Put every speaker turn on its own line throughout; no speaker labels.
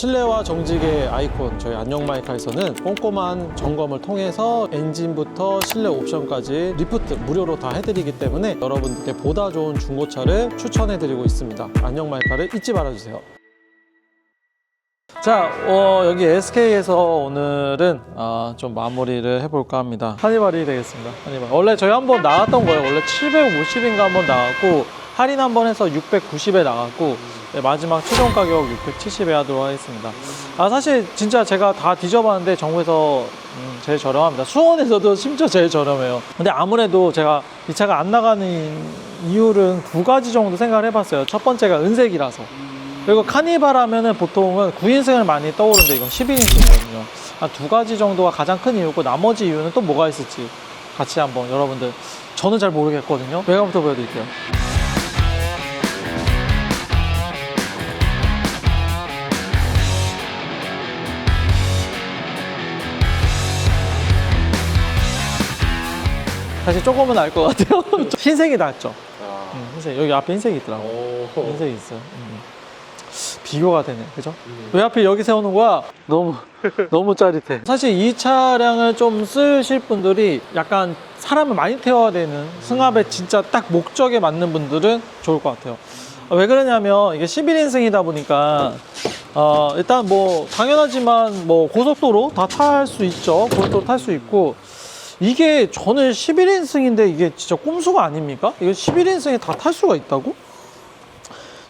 실내와 정직의 아이콘 저희 안녕 마이카에서는 꼼꼼한 점검을 통해서 엔진부터 실내 옵션까지 리프트 무료로 다 해드리기 때문에 여러분들께 보다 좋은 중고차를 추천해드리고 있습니다. 안녕 마이카를 잊지 말아주세요. 자, 어, 여기 SK에서 오늘은 아, 좀 마무리를 해볼까 합니다. 하니발이 되겠습니다. 하니발. 원래 저희 한번 나왔던 거예요. 원래 750인가 한번 나왔고 할인 한 번 해서 690에 나갔고 네, 마지막 최종 가격 670에 하도록 하겠습니다. 아 사실 진짜 제가 다 뒤져봤는데 정부에서 음, 제일 저렴합니다. 수원에서도 심지어 제일 저렴해요. 근데 아무래도 제가 이 차가 안 나가는 이유는 두 가지 정도 생각을 해봤어요. 첫 번째가 은색이라서. 그리고 카니발 하면은 보통은 9인승을 많이 떠오르는데 이건 11인승이거든요. 한두 가지 정도가 가장 큰 이유고 나머지 이유는 또 뭐가 있을지 같이 한번 여러분들 저는 잘 모르겠거든요. 외관부터 보여드릴게요. 사실 조금은 알 것 같아요. 흰색이 낫죠.
아.
음, 흰색 여기 앞에 흰색이 있더라고.
오.
흰색이 있어요. 음. 비교가 되네, 그죠? 왜 하필 여기 세우는 거야? 너무 너무 짜릿해. 사실 이 차량을 좀 쓰실 분들이 약간 사람을 많이 태워야 되는 승합에 진짜 딱 목적에 맞는 분들은 좋을 것 같아요. 아, 왜 그러냐면 이게 11인승이다 보니까 어, 일단 뭐 당연하지만 뭐 고속도로 다 탈 수 있죠. 고속도로 탈 수 있고 이게 저는 11인승인데 이게 진짜 꼼수가 아닙니까? 이거 11인승에 다 탈 수가 있다고?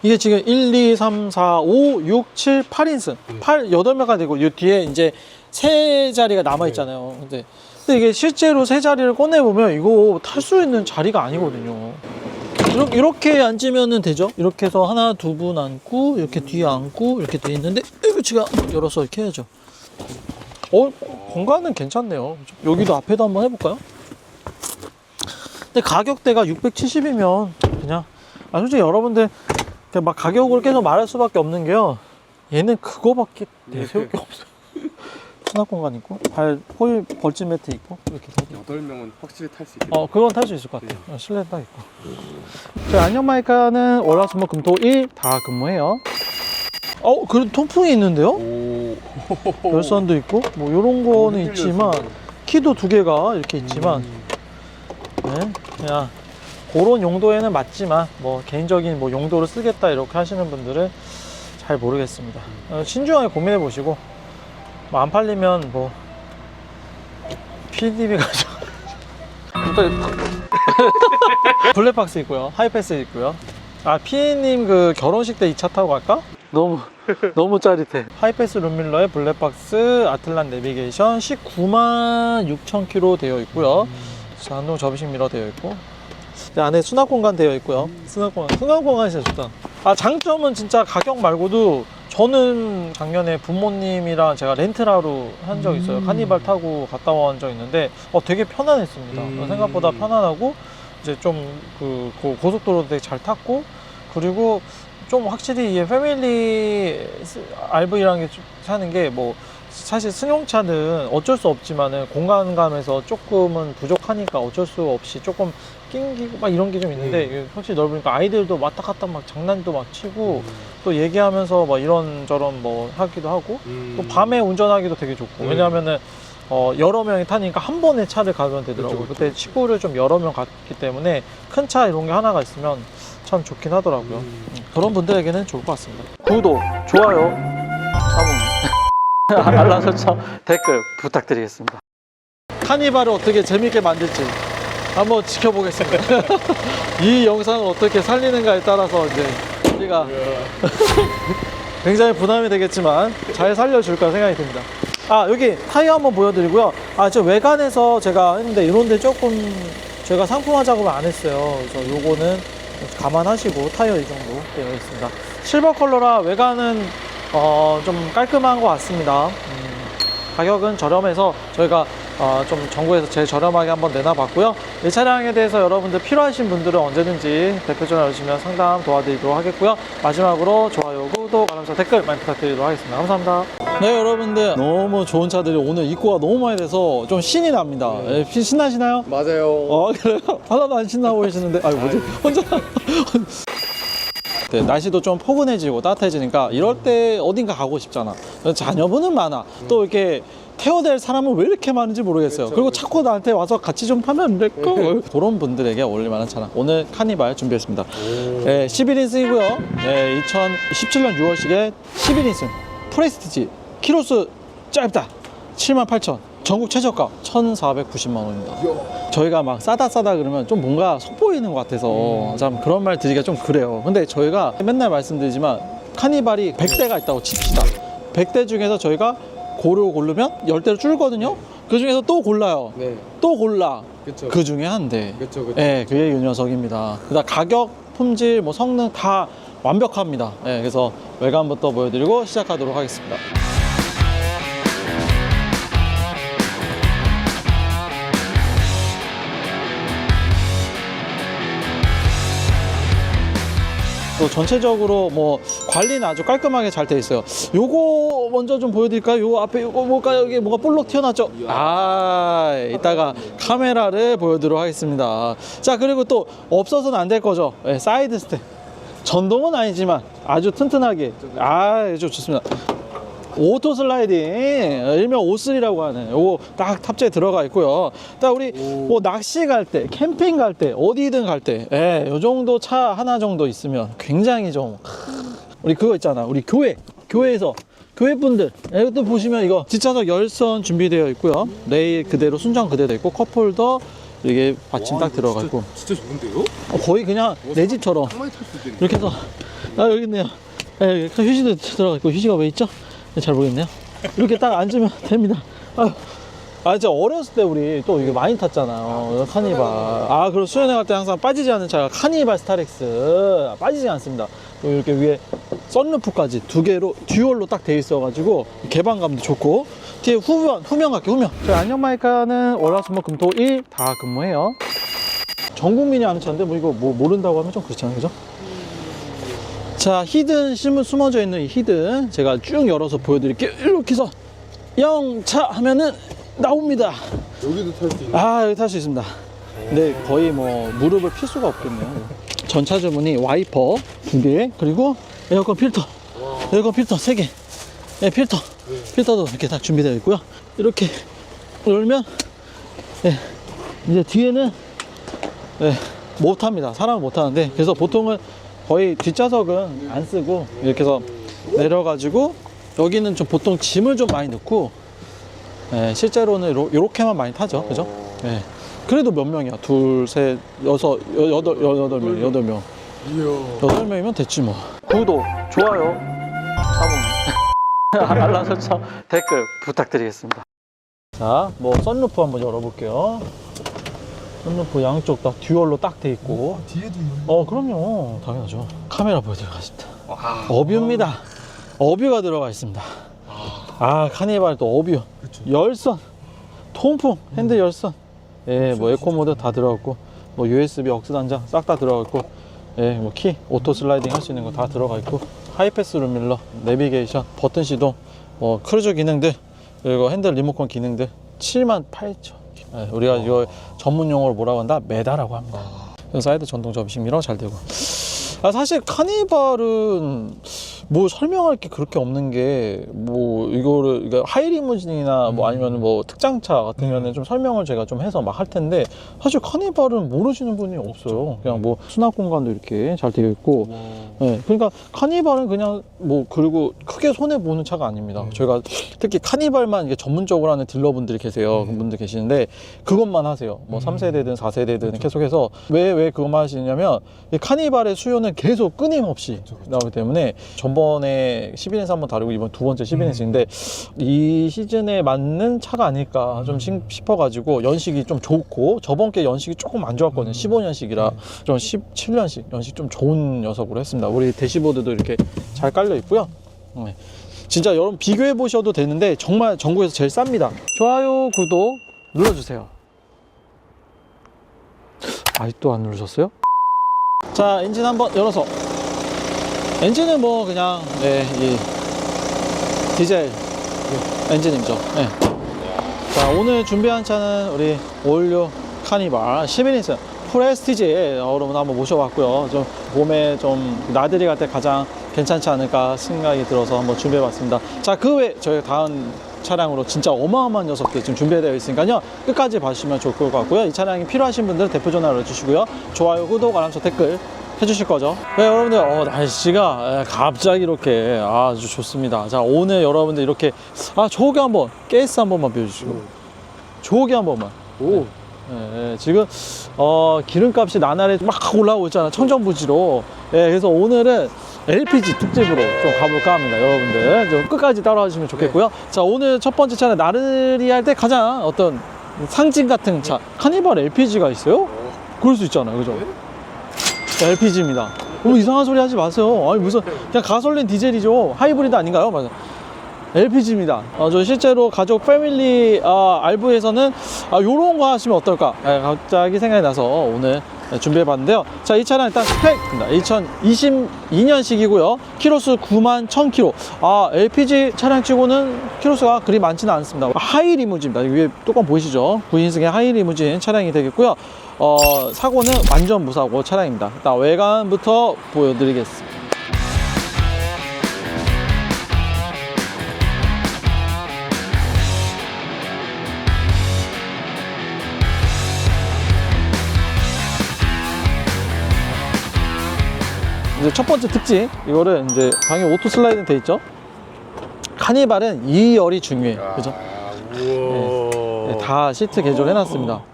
이게 지금 1, 2, 3, 4, 5, 6, 7, 8인승. 8, 8명가 되고, 이 뒤에 이제 세 자리가 남아 있잖아요. 근데, 근데 이게 실제로 세 자리를 꺼내 보면 이거 탈 수 있는 자리가 아니거든요. 이렇게, 이렇게 앉으면 되죠? 이렇게 해서 하나, 두 분 앉고, 이렇게 뒤에 앉고, 이렇게 돼 있는데, 이거 제가 열어서 이렇게 해야죠. 어, 공간은 괜찮네요. 여기도 앞에도 한번 해볼까요? 근데 가격대가 670이면 그냥, 아, 솔직히 여러분들, 그냥 막 가격을 계속 말할 수밖에 없는 게요. 얘는 그거밖에 내세울 게 없어요. 수납 공간 있고, 발, 홀 벌집 매트 있고, 이렇게.
여덟 명은 확실히 탈 수 있겠다.
어, 그건 탈 수 있을 것 같아요. 어, 실내 딱 있고. 저희 안녕 마이카는 월화수목 금토 일 다 근무해요. 어, 그래도 통풍이 있는데요?
오.
열선도 있고, 뭐, 요런 거는 있지만, 키도 두 개가 이렇게 있지만, 네, 그냥, 그런 용도에는 맞지만, 뭐, 개인적인 뭐 용도로 쓰겠다, 이렇게 하시는 분들은 잘 모르겠습니다. 어, 신중하게 고민해 보시고, 뭐, 안 팔리면 뭐, PDB 가져. 블랙박스 있고요. 하이패스 있고요. 아, 피디님 그 결혼식 때 이 차 타고 갈까? 너무, 너무 짜릿해. 하이패스 룸밀러에 블랙박스, 아틀란 내비게이션 19만 6천 킬로 되어 있고요. 자동 접이식 미러 되어 있고. 네, 안에 수납 공간 되어 있고요. 수납 공간, 수납 공간이 진짜 좋다. 아, 장점은 진짜 가격 말고도 저는 작년에 부모님이랑 제가 렌트라로 한 적 있어요. 카니발 타고 갔다 온 적 있는데 어, 되게 편안했습니다.
음.
생각보다 편안하고 이제 좀 그 고속도로 되게 잘 탔고 그리고 좀 확실히 이 패밀리 RV라는 게좀 사는 게 뭐 사실 승용차는 어쩔 수 없지만은 공간감에서 조금은 부족하니까 어쩔 수 없이 조금 낑기고 막 이런 게 좀 있는데 이게 확실히 넓으니까 아이들도 왔다 갔다 막 장난도 막 치고 또 얘기하면서 막 이런저런 뭐 하기도 하고
음.
또 밤에 운전하기도 되게 좋고
음.
왜냐하면은 어, 여러 명이 타니까 한 번에 차를 가면 되더라고요.
그쵸,
그
그쵸.
때 친구를 좀 여러 명 갔기 때문에 큰 차 이런 게 하나가 있으면 참 좋긴 하더라고요.
음.
음, 그런 분들에게는 좋을 것 같습니다. 구독, 좋아요, 자몽, 알람 설정, 댓글 부탁드리겠습니다. 카니발을 어떻게 재밌게 만들지 한번 지켜보겠습니다. 이 영상을 어떻게 살리는가에 따라서 이제 우리가 굉장히 부담이 되겠지만 잘 살려줄까 생각이 듭니다. 아 여기 타이어 한번 보여드리고요. 아 저 외관에서 제가 했는데 이런데 조금 제가 상품화 작업을 안 했어요. 그래서 요거는 감안하시고 타이어 이 정도 되어 있습니다. 실버 컬러라 외관은 어, 좀 깔끔한 것 같습니다. 음, 가격은 저렴해서 저희가 어, 좀 전국에서 제일 저렴하게 한번 내놔봤고요. 이 차량에 대해서 여러분들 필요하신 분들은 언제든지 대표 전화 주시면 상담 도와드리도록 하겠고요. 마지막으로 좋아요, 구독, 알람 설정, 댓글 많이 부탁드리도록 하겠습니다. 감사합니다. 네, 여러분들 너무 좋은 차들이 오늘 입고가 너무 많이 돼서 좀 신이 납니다. 예, 신- 신나시나요?
맞아요.
어, 그래요? 하나도 안 신나 보이시는데, 아유, 뭐지? 혼자. 네, 날씨도 좀 포근해지고 따뜻해지니까 이럴 때 어딘가 가고 싶잖아. 자녀분은 많아. 또 이렇게 태워댈 사람은 왜 이렇게 많은지 모르겠어요. 그리고 자꾸 나한테 와서 같이 좀 타면 안 될까? 그런 분들에게 어울릴 만한 차량. 오늘 카니발 준비했습니다. 네, 11인승이고요. 네, 2017년 6월식에 11인승 프레스티지 키로수 짧다 78,000 전국 최저가 1,490만 원입니다. 저희가 막 싸다 싸다 그러면 좀 뭔가 속보이는 것 같아서 참 그런 말 드리기가 좀 그래요. 근데 저희가 맨날 말씀드리지만 카니발이 100대가 있다고 칩시다. 100대 중에서 저희가 고르고 고르면 10대로 줄거든요. 그 중에서 또 골라요.
네.
또 골라.
그쵸.
그 중에 한 대.
그쵸, 그쵸.
예, 그게 이 녀석입니다. 그다음 가격, 품질, 뭐 성능 다 완벽합니다. 예, 그래서 외관부터 보여드리고 시작하도록 하겠습니다. 또 전체적으로 뭐 관리는 아주 깔끔하게 잘 돼 있어요. 요거 먼저 좀 보여드릴까요? 요 앞에 요거 뭘까요? 여기 뭐가 볼록 튀어나왔죠? 아, 이따가 카메라를 보여드리도록 하겠습니다. 자, 그리고 또 없어서는 안 될 거죠? 네, 사이드 스텝. 전동은 아니지만 아주 튼튼하게. 아, 좀 좋습니다. 오토 슬라이딩 일명 오슬이라고 하는 요거 딱 탑재에 들어가 있고요. 딱 우리 뭐 낚시 갈 때, 캠핑 갈 때, 어디든 갈 때, 예, 요 정도 차 하나 정도 있으면 굉장히 좀 크, 우리 그거 있잖아. 우리 교회, 교회에서 교회 분들 이것도 보시면 이거 뒷좌석 열선 준비되어 있고요. 레일 그대로 순정 그대로 돼 있고 컵홀더 이게 받침 딱 들어가 있고
진짜 좋은데요?
어, 거의 그냥 내 집처럼
수도 있네.
이렇게 해서 아 여기 있네요. 예, 휴지도 들어가 있고 휴지가 왜 있죠? 네, 잘 모르겠네요. 이렇게 딱 앉으면 됩니다. 아유. 아, 진짜 어렸을 때 우리 또 이게 많이 탔잖아요. 카니발. 아, 그리고 수련회 갈 때 항상 빠지지 않는 차가 카니발 스타렉스. 아, 빠지지 않습니다. 또 이렇게 위에 썬루프까지 두 개로 듀얼로 딱 돼 있어가지고 개방감도 좋고 뒤에 후면, 후면 갈게요, 후면. 저희 안녕마이카는 월화수목 금토일 다 근무해요. 전 국민이 아는 차인데 뭐 이거 뭐 모른다고 하면 좀 그렇잖아요, 그죠? 자, 히든 심은 숨어져 있는 이 히든 제가 쭉 열어서 보여드릴게요. 이렇게 해서 영차 하면은 나옵니다.
여기도 탈 수 있네.
아, 여기 탈 수 있습니다. 근데 거의 뭐 무릎을 필 수가 없겠네요. 전차 주문이 와이퍼 두 개, 그리고 에어컨 필터, 에어컨 필터 세 개, 네, 필터, 필터도 이렇게 다 준비되어 있고요. 이렇게 열면 네, 이제 뒤에는 네, 못 탑니다. 사람은 못 타는데 그래서 보통은 거의 뒷좌석은 안 쓰고 이렇게 해서 내려가지고 여기는 좀 보통 짐을 좀 많이 넣고 네, 실제로는 이렇게만 많이 타죠. 그죠? 네. 그래도 몇 명이야? 둘, 셋, 여섯, 여, 여덟, 여, 여덟 명, 여덟 명. 여덟 명이면 됐지 뭐. 구독, 좋아요, 사봉, 알람 설정, 댓글 부탁드리겠습니다. 자, 뭐 썬루프 한번 열어볼게요. 썬루프 양쪽 다 듀얼로 딱 돼 있고.
뒤에도 있는.
어, 그럼요. 당연하죠. 카메라 보여드리겠습니다. 어뷰입니다. 어뷰가 들어가 있습니다. 아, 카니발 또 어뷰.
그쵸.
열선, 통풍, 핸들 열선. 예, 뭐 에코 모드 다 들어갔고, 뭐 USB 억스 단장 싹다 들어가 있고, 예, 뭐 키, 오토 슬라이딩 할 수 있는 거 다 들어가 있고, 하이패스 룸밀러, 내비게이션, 버튼 시동, 뭐 크루즈 기능들, 그리고 핸들 리모컨 기능들, 7만 8천. 예, 우리가 이거 전문 용어로 뭐라고 한다? 메다라고 합니다. 사이드 전동 접이식 미러 잘 되고. 아, 사실 카니발은 뭐 설명할 게 그렇게 없는 게 뭐 이거를 이거 하이리무진이나 뭐 아니면 뭐 특장차 같으면은 좀 설명을 제가 좀 해서 막 할 텐데 사실 카니발은 모르시는 분이 없어요. 그냥 뭐 수납 공간도 이렇게 잘 되어 있고. 네, 그러니까 카니발은 그냥 뭐 그리고 크게 손해 보는 차가 아닙니다. 저희가 특히 카니발만 이게 전문적으로 하는 딜러분들이 계세요. 그분들 계시는데 그것만 하세요. 뭐 3세대든 4세대든 계속해서 왜 왜 그것만 하시냐면 이 카니발의 수요는 계속 끊임없이 나오기 때문에 전번 에 11인승 한번 다루고 이번 두 번째 11인승인데 이 시즌에 맞는 차가 아닐까 좀 심- 싶어가지고 연식이 좀 좋고 저번 게 연식이 조금 안 좋았거든요. 15년식이라 좀 17년식 연식 좀 좋은 녀석으로 했습니다. 우리 대시보드도 이렇게 잘 깔려 있고요. 네. 진짜 여러분 비교해 보셔도 되는데 정말 전국에서 제일 쌉니다. 좋아요, 구독 눌러주세요. 아직도 안 누르셨어요? 자, 엔진 한번 열어서. 엔진은 뭐 그냥 네, 이 디젤 엔진이죠. 네. 자, 오늘 준비한 차는 우리 올류 카니발 11인승 프레스티지 어, 여러분 한번 모셔봤고요. 좀 봄에 좀 나들이 갈 때 가장 괜찮지 않을까 생각이 들어서 한번 준비해봤습니다. 자, 그 외 저희 다음 차량으로 진짜 어마어마한 녀석들 지금 준비되어 있으니까요. 끝까지 봐주시면 좋을 것 같고요. 이 차량이 필요하신 분들 대표 전화 알려주시고요. 좋아요, 구독, 알람 서 댓글 해주실 거죠. 네, 여러분들, 어, 날씨가 에, 갑자기 이렇게 아주 좋습니다. 자, 오늘 여러분들 이렇게 아, 조개 한번, 가스 한 번만 비워주시고, 조개 한 번만.
오.
예, 예, 지금 어, 기름값이 나날이 막 올라오고 있잖아 청정부지로 예, 그래서 오늘은 LPG 특집으로 좀 가볼까 합니다 여러분들 좀 끝까지 따라와 주시면 좋겠고요 자 오늘 첫 번째 차는 나르리 할 때 가장 어떤 상징 같은 차 카니발 LPG가 있어요? 그럴 수 있잖아요 그죠? LPG입니다 너무 이상한 소리 하지 마세요 아니 무슨 그냥 가솔린 디젤이죠 하이브리드 아닌가요? 맞아 LPG입니다. 어, 저 실제로 가족 패밀리 어, 알부에서는 아, 요런 거 하시면 어떨까? 예, 갑자기 생각이 나서 오늘 준비해 봤는데요. 자, 이 차량 일단 스펙입니다. 2022년식이고요. 키로수 9만 1000km. 아, LPG 차량 치고는 키로수가 그리 많지는 않습니다. 하이 리무진입니다. 위에 뚜껑 보이시죠? 9인승의 하이 리무진 차량이 되겠고요. 어, 사고는 완전 무사고 차량입니다. 일단 외관부터 보여드리겠습니다. 이제 첫 번째 특징 이거를 이제 당연히 오토 슬라이드는 돼 있죠. 카니발은 2열이 중요해요. 그죠?
아, 우와.
네, 다 시트 개조를 해놨습니다.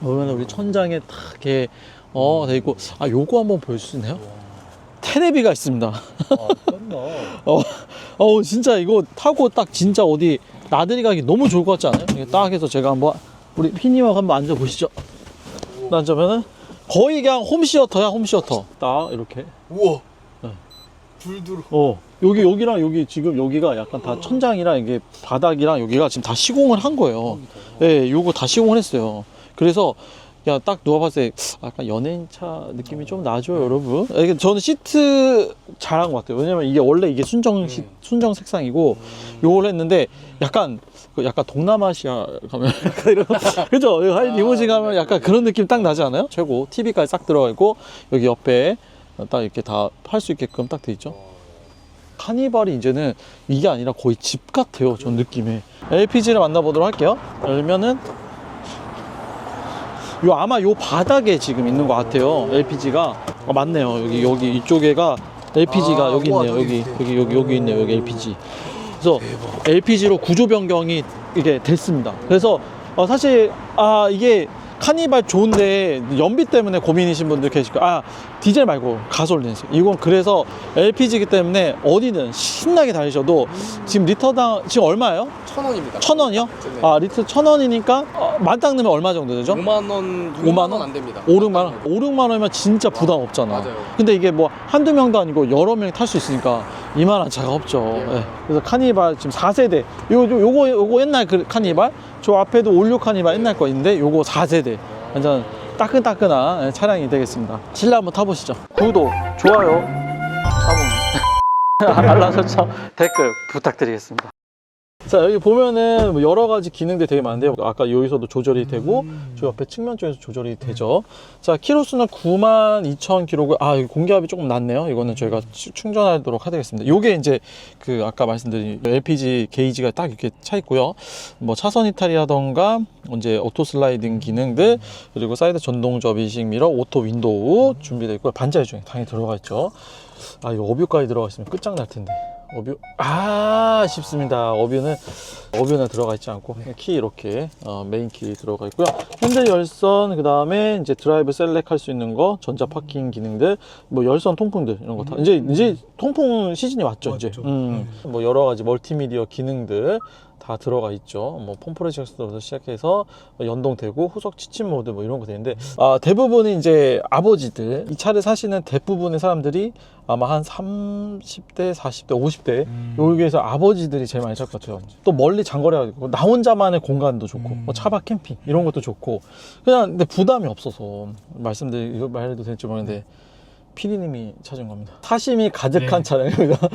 보면 우리 천장에 딱 이렇게 어, 돼 있고 아 요거 한번 보여줄 수 있나요? 테레비가 있습니다.
아, 쩐다.
어, 어 진짜 이거 타고 딱 진짜 어디 나들이 가기 너무 좋을 것 같지 않아요? 이게 딱 해서 제가 한번 우리 피님하고 한번 앉아 보시죠. 앉으면은 거의 그냥 홈시어터야 홈시어터. 딱 이렇게.
우와.
네.
불 들어.
어 여기 여기랑 여기 지금 여기가 약간 다 천장이랑 이게 바닥이랑 여기가 지금 다 시공을 한 거예요. 예, 요거 다 시공을 했어요. 그래서 야 딱 누워봤을 때 약간 연예인 차 느낌이 좀 나죠, 여러분. 예, 이게 저는 시트 잘한 것 같아요. 왜냐면 이게 원래 이게 순정 시, 순정 색상이고 요걸 했는데 약간 그 약간 동남아시아 가면 약간 이런 그죠? 하이 리무진 가면 약간 그런 느낌 딱 나지 않아요? 최고 TV까지 싹 들어가 있고 여기 옆에 딱 이렇게 다 할 수 있게끔 딱 돼 있죠. 카니발이 이제는 이게 아니라 거의 집 같아요. 전 느낌에. LPG를 만나보도록 할게요. 열면은 요 아마 요 바닥에 지금 있는 것 같아요. LPG가 어, 맞네요. 여기 여기 이쪽에가 LPG가
아,
여기
우와,
있네요. 여기
있네.
여기 여기 여기 있네요. 여기 LPG. 그래서 LPG로 구조 변경이 이게 됐습니다. 그래서 어, 사실 아 이게 카니발 좋은데 연비 때문에 고민이신 분들 계실 거예요. 아 디젤 말고 가솔린. 이건 그래서 LPG이기 때문에 어디든 신나게 달리셔도 지금 리터당 지금 얼마예요?
천 원입니다.
천 원이요?
네.
아 리터 천 원이니까 어, 만땅 넣으면 얼마 정도 되죠?
5만 원,
5만
6만
원?
원안 됩니다.
5, 6만 원. 5, 6만 원이면 진짜 부담 없잖아.
맞아요.
근데 이게 뭐 한두 명도 아니고 여러 명이 탈 수 있으니까 이만한 차가 없죠.
예.
예. 그래서 카니발 지금 4세대. 요, 요, 요거, 요거 옛날 그 카니발. 저 앞에도 올류 카니발 옛날 거 있는데 요거 4세대. 완전 따끈따끈한 예, 차량이 되겠습니다. 실내 한번 타보시죠. 구독, 좋아요, 알람 설정, 댓글 부탁드리겠습니다. 자 여기 보면은 뭐 여러 가지 기능들이 되게 많은데요. 아까 여기서도 조절이 되고 저 옆에 측면 쪽에서 조절이 되죠. 자 키로수는 92,000km고 아 여기 공기압이 조금 낮네요. 이거는 저희가 추- 충전하도록 하겠습니다. 요게 이제 그 아까 말씀드린 LPG 게이지가 딱 이렇게 차 있고요. 뭐 차선 이탈이라던가 이제 오토 슬라이딩 기능들 그리고 사이드 전동 접이식 미러 오토 윈도우 준비되어 있고요. 반자의 중에 당연히 들어가 있죠. 아 이거 어뷰까지 들어가 있으면 끝장날 텐데 어뷰 아 쉽습니다. 어뷰는 어뷰는 들어가 있지 않고 키 이렇게 어, 메인 키 들어가 있고요. 핸들 열선 그 다음에 이제 드라이브 셀렉 할 수 있는 거 전자 파킹 기능들 뭐 열선 통풍들 이런 거 다. 이제 이제 통풍 시즌이 왔죠 이제.
맞죠.
음, 뭐 여러 가지 멀티미디어 기능들 다 들어가 있죠. 뭐 폼프레젝스부터 시작해서 연동되고 후속 치침 모드 뭐 이런 거 되는데 아, 대부분이 이제 아버지들 이 차를 사시는 대부분의 사람들이 아마 한 30대, 40대, 50대 여기에서 아버지들이 제일 많이 살것 같아요. 또 멀리 장거리 가고 나 혼자만의 공간도 좋고
음.
뭐 차박 캠핑 이런 것도 좋고 그냥 근데 부담이 없어서 말씀드리 말해도 될지 모르는데 피디님이 찾은 겁니다. 사심이 가득한
네.
차량입니다.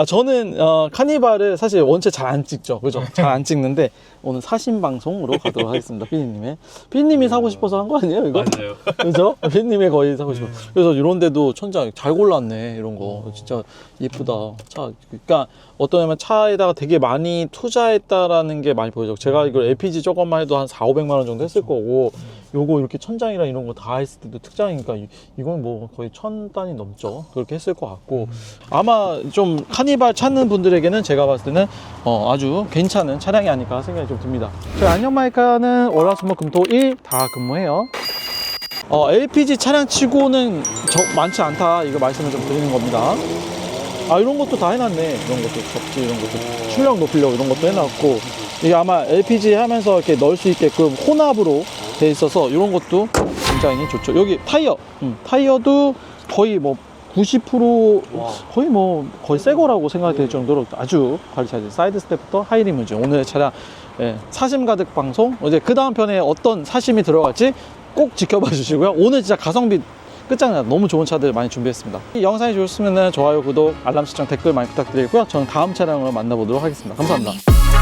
아, 저는 어, 카니발을 사실 원체 잘 안 찍죠. 그죠? 잘 안 찍는데 오늘 사신 방송으로 가도록 하겠습니다. 피디님의. 피디님이 사고 싶어서 한 거 아니에요, 이거?
맞아요.
그죠? 피디님의 거의 사고 싶어. 그래서 이런 데도 천장 잘 골랐네, 이런 거. 진짜 예쁘다. 차, 그러니까 어떠냐면 차에다가 되게 많이 투자했다라는 게 많이 보여져. 제가 이걸 LPG 조금만 해도 한 4, 500만 원 정도 했을 거고, 요거 이렇게 천장이랑 이런 거 다 했을 때도 특장이니까 이- 이건 뭐 거의 천 단위 넘죠. 그렇게 했을 것 같고, 아마 좀 카니발 찾는 분들에게는 제가 봤을 때는 어, 아주 괜찮은 차량이 아닐까 생각이 좀 듭니다. 저희 안녕마이카는 월화수목금토 일 다 근무해요. 어, LPG 차량 치고는 적 많지 않다 이거 말씀을 좀 드리는 겁니다. 아 이런 것도 다 해놨네. 이런 것도 접지 이런 것도 출력 높이려고 이런 것도 해놨고 이게 아마 LPG 하면서 이렇게 넣을 수 있게끔 혼합으로 돼 있어서 이런 것도 굉장히 좋죠. 여기 타이어, 음, 타이어도 거의 뭐 90%
와.
거의 뭐 거의 새 거라고 생각이 될 정도로 아주 관리 잘 돼요. 사이드 스텝부터 하이리무진 오늘의 차량 예, 사심 가득 방송 이제 그 다음 편에 어떤 사심이 들어갈지 꼭 지켜봐 주시고요. 오늘 진짜 가성비 끝장나 너무 좋은 차들 많이 준비했습니다. 이 영상이 좋으시면 좋아요, 구독, 알람 설정, 댓글 많이 부탁드리고요. 저는 다음 차량으로 만나보도록 하겠습니다. 감사합니다.